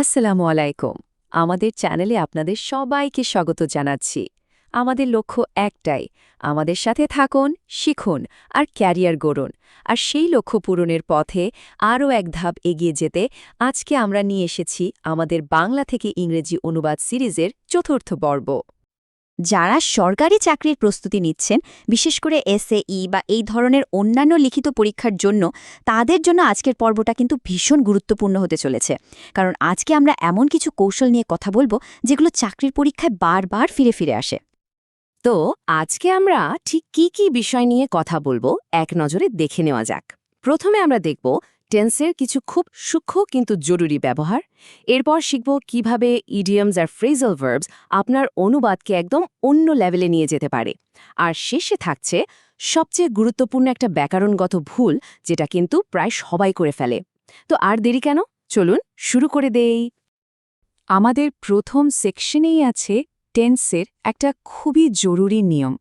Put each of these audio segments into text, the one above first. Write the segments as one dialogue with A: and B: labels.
A: আসসালামু আলাইকুম। আমাদের চ্যানেলে আপনাদের সবাইকে স্বাগত জানাচ্ছি। আমাদের লক্ষ্য একটাই, আমাদের সাথে থাকুন, শিখুন আর ক্যারিয়ার গড়ুন। আর সেই লক্ষ্য পূরণের পথে আরও এক ধাপ এগিয়ে যেতে আজকে আমরা নিয়ে এসেছি আমাদের বাংলা থেকে ইংরেজি অনুবাদ সিরিজের চতুর্থ পর্ব।
B: যারা সরকারি চাকরির প্রস্তুতি নিচ্ছেন, বিশেষ করে এসএই বা এই ধরনের অন্যান্য লিখিত পরীক্ষার জন্য, তাদের জন্য আজকের পর্বটা কিন্তু ভীষণ গুরুত্বপূর্ণ হতে চলেছে। কারণ আজকে আমরা এমন কিছু কৌশল নিয়ে কথা বলব, যেগুলো চাকরির পরীক্ষায় বারবার ফিরে ফিরে আসে।
A: তো আজকে আমরা ঠিক কি কি বিষয় নিয়ে কথা বলব, এক নজরে দেখে নেওয়া যাক। প্রথমে আমরা দেখব টেন্সের কিছু খুব সূক্ষ্ম কিন্তু জরুরি ব্যবহার। এরপর শিখব কীভাবে ইডিয়ামস আর ফ্রেজাল ভার্বস আপনার অনুবাদকে একদম অন্য লেভেলে নিয়ে যেতে পারে। আর শেষে থাকছে সবচেয়ে গুরুত্বপূর্ণ একটা ব্যাকরণগত ভুল যেটা কিন্তু প্রায় সবাই করে ফেলে। তো আর দেরি কেন? চলুন শুরু করে দেই। আমাদের প্রথম সেকশনেই আছে টেন্সের একটা খুবই জরুরি নিয়ম।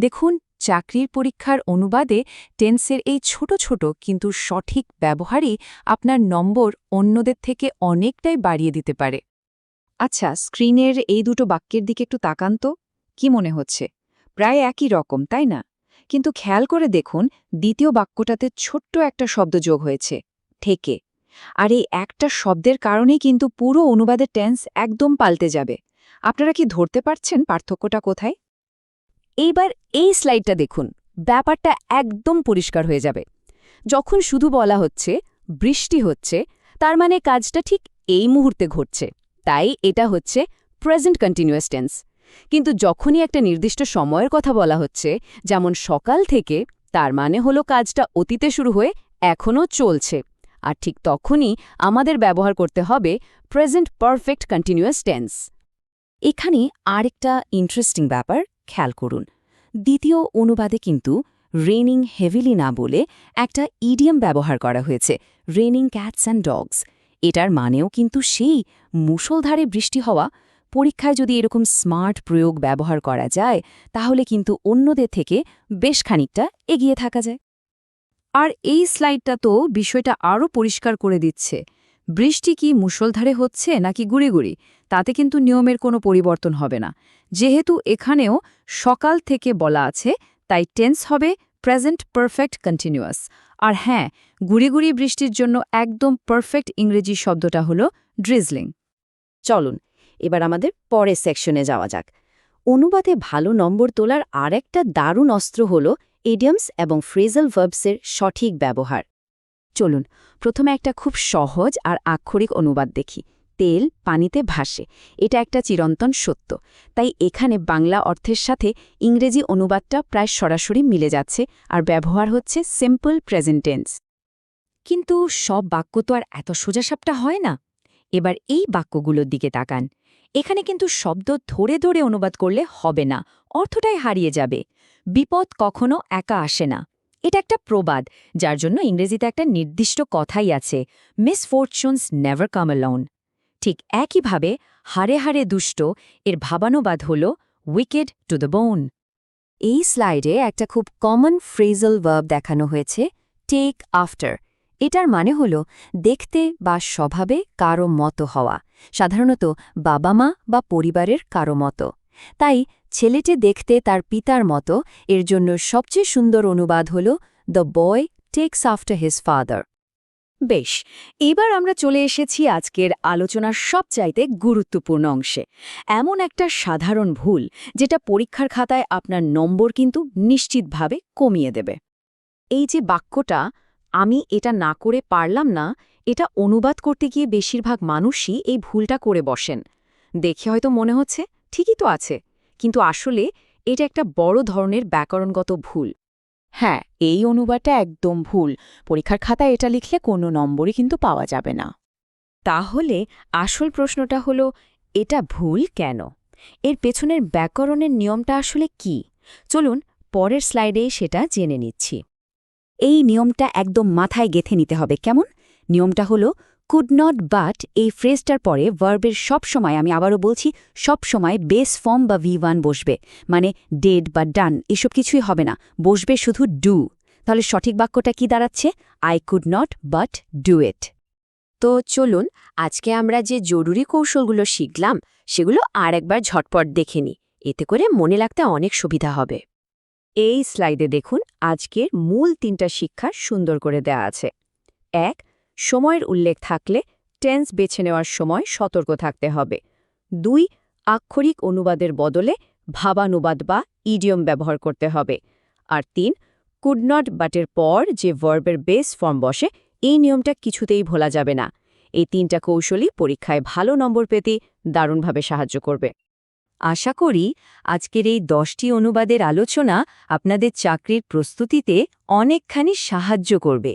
A: দেখুন চাকরির পরীক্ষার অনুবাদে টেন্সের এই ছোট ছোট কিন্তু সঠিক ব্যবহারই আপনার নম্বর অন্যদের থেকে অনেকটাই বাড়িয়ে দিতে পারে। আচ্ছা স্ক্রিনের এই দুটো বাক্যের দিকে একটু তাকান তো, কি মনে হচ্ছে? প্রায় একই রকম, তাই না? কিন্তু খেয়াল করে দেখুন, দ্বিতীয় বাক্যটাতে ছোট্ট একটা শব্দ যোগ হয়েছে, ঠেকে আর এই একটা শব্দের কারণেই কিন্তু পুরো অনুবাদের টেন্স একদম পাল্টে যাবে। আপনারা কি ধরতে পারছেন পার্থক্যটা কোথায়? এইবার এই স্লাইডটা দেখুন, ব্যাপারটা একদম পরিষ্কার হয়ে যাবে। যখন শুধু বলা হচ্ছে, বৃষ্টি হচ্ছে, তার মানে কাজটা ঠিক এই মুহূর্তে ঘটছে। তাই এটা হচ্ছে প্রেজেন্ট কন্টিনিউয়াস টেন্স কিন্তু যখনই একটা নির্দিষ্ট সময়ের কথা বলা হচ্ছে, যেমন সকাল থেকে, তার মানে হলো কাজটা অতীতে শুরু হয়ে এখনও চলছে। আর ঠিক তখনই আমাদের ব্যবহার করতে হবে প্রেজেন্ট পারফেক্ট কন্টিনিউয়াস টেন্স এখানে আরেকটা ইন্টারেস্টিং ব্যাপার খেয়াল করুন। দ্বিতীয় অনুবাদে কিন্তু রেনিং হেভিলি না বলে একটা ইডিয়াম ব্যবহার করা হয়েছে রেনিং ক্যাটস অ্যান্ড ডগস। এটার মানেও কিন্তু সেই মুষলধারে বৃষ্টি হওয়া। পরীক্ষায় যদি এরকম স্মার্ট প্রয়োগ ব্যবহার করা যায়, তাহলে কিন্তু অন্যদের থেকে বেশ খানিকটা এগিয়ে থাকা যায়। আর এই স্লাইডটা তো বিষয়টা আরও পরিষ্কার করে দিচ্ছে। বৃষ্টি কি মুষলধারে হচ্ছে নাকি গুড়ি গুড়ি তাতে কিন্তু নিয়মের কোনো পরিবর্তন হবে না। যেহেতু এখানেও সকাল থেকে বলা আছে, তাই টেন্স হবে প্রেজেন্ট পারফেক্ট কন্টিনিউয়াস। আর হ্যাঁ গুড়ি গুড়ি বৃষ্টির জন্য একদম পারফেক্ট ইংরেজি শব্দটা হলো ড্রিজলিং। চলুন, এবার আমাদের পরের সেকশনে যাওয়া যাক। অনুবাদে ভালো নম্বর তোলার আরেকটা দারুণ অস্ত্র হল এডিয়ামস এবং ফ্রেজাল ভার্বসের সঠিক ব্যবহার। চলুন, প্রথমে একটা খুব সহজ আর আক্ষরিক অনুবাদ দেখি। তেল পানিতে ভাসে, এটা একটা চিরন্তন সত্য। তাই এখানে বাংলা অর্থের সাথে ইংরেজি অনুবাদটা প্রায় সরাসরি মিলে যাচ্ছে আর ব্যবহার হচ্ছে সিম্পল প্রেজেন্টেন্স কিন্তু সব বাক্য তো আর এত সোজাসাপটা হয় না। এবার এই বাক্যগুলোর দিকে তাকান। এখানে কিন্তু শব্দ ধরে ধরে অনুবাদ করলে হবে না, অর্থটাই হারিয়ে যাবে। বিপদ কখনো একা আসে না। এটা একটা প্রবাদ, যার জন্য ইংরেজিতে একটা নির্দিষ্ট কথাই আছে misfortunes never come alone ঠিক একইভাবে, হারে হারে দুষ্ট, এর ভাবানুবাদ হল উইকেড টু দ্য বোন এই স্লাইডে একটা খুব কমন ফ্রেজাল ভার্ব দেখানো হয়েছে টেক আফটার এটার মানে হল, দেখতে বা স্বভাবে কারও মতো হওয়া। সাধারণত বাবা মা বা পরিবারের কারও মতো। তাই ছেলেটি দেখতে তার পিতার মতো, এর জন্য সবচেয়ে সুন্দর অনুবাদ হল the boy takes after his father বেশ, এবার আমরা চলে এসেছি আজকের আলোচনার সবচাইতে গুরুত্বপূর্ণ অংশে। এমন একটা সাধারণ ভুল, যেটা পরীক্ষার খাতায় আপনার নম্বর কিন্তু নিশ্চিতভাবে কমিয়ে দেবে। এই যে বাক্যটা, আমি এটা না করে পারলাম না এটা অনুবাদ করতে গিয়ে বেশিরভাগ মানুষই এই ভুলটা করে বসেন। দেখে হয়তো মনে হচ্ছে ঠিকই তো আছে, কিন্তু আসলে এটা একটা বড় ধরনের ব্যাকরণগত ভুল। হ্যাঁ এই অনুবাদটা একদম ভুল। পরীক্ষার খাতায় এটা লিখলে কোনো নম্বরই কিন্তু পাওয়া যাবে না। তাহলে আসল প্রশ্নটা হলো, এটা ভুল কেন? এর পেছনের ব্যাকরণের নিয়মটা আসলে কি? চলুন পরের স্লাইডে সেটা জেনে নিচ্ছি। এই নিয়মটা একদম মাথায় গেথে নিতে হবে, কেমন? নিয়মটা হলো কুড নট বাট এই ফ্রেজটার পরে ভার্বের সব সময় আমি আবারও বলছি, সব সময় বেস ফর্ম বা ভি ওয়ান বসবে। মানে ডেড বা ডান এসব কিছুই হবে না। বসবে শুধু ডু তাহলে সঠিক বাক্যটা কি দাঁড়াচ্ছে? I could not but do it তো চলুন, আজকে আমরা যে জরুরি কৌশলগুলো শিখলাম, সেগুলো আর একবার ঝটপট দেখে নিই। এতে করে মনে লাগতে অনেক সুবিধা হবে। এই স্লাইডে দেখুন, আজকের মূল তিনটা শিক্ষা সুন্দর করে দেয়া আছে। এক সময়ের উল্লেখ থাকলে টেন্স বেছে নেওয়ার সময় সতর্ক থাকতে হবে। দুই, আক্ষরিক অনুবাদের বদলে ভাবানুবাদ বা ইডিয়ম ব্যবহার করতে হবে। আর তিন কুড নট বাটের পর যে ভার্বের বেস ফর্ম বসে, এই নিয়মটা কিছুতেই ভোলা যাবে না। এই তিনটা কৌশলই পরীক্ষায় ভালো নম্বর পেতে দারুণভাবে সাহায্য করবে। আশা করি আজকের এই দশটি অনুবাদের আলোচনা আপনাদের চাকরির প্রস্তুতিতে অনেকখানি সাহায্য করবে।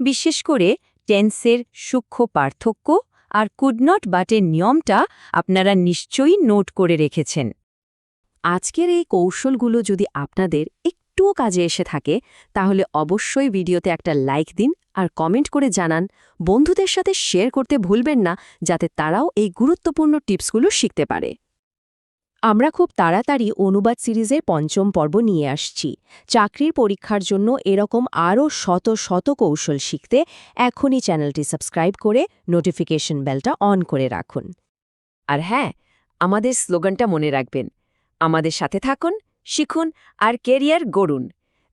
A: বিশেষ করে টেন্সের সূক্ষ্ম পার্থক্য আর কুড নট বাটের নিয়মটা আপনারা নিশ্চয়ই নোট করে রেখেছেন। আজকের এই কৌশলগুলো যদি আপনাদের একটুও কাজে এসে থাকে, তাহলে অবশ্যই ভিডিওতে একটা লাইক দিন আর কমেন্ট করে জানান। বন্ধুদের সাথে শেয়ার করতে ভুলবেন না, যাতে তারাও এই গুরুত্বপূর্ণ টিপসগুলো শিখতে পারে। আমরা খুব তাড়াতাড়ি অনুবাদ সিরিজের পঞ্চম পর্ব নিয়ে আসছি। চাকরির পরীক্ষার জন্য এরকম আরও শত শত কৌশল শিখতে এখনই চ্যানেলটি সাবস্ক্রাইব করে নোটিফিকেশন বেলটা অন করে রাখুন। আর হ্যাঁ আমাদের স্লোগানটা মনে রাখবেন। আমাদের সাথে থাকুন, শিখুন আর কেরিয়ার গড়ুন।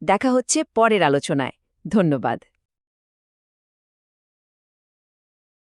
A: দেখা হচ্ছে পরের আলোচনায়। ধন্যবাদ।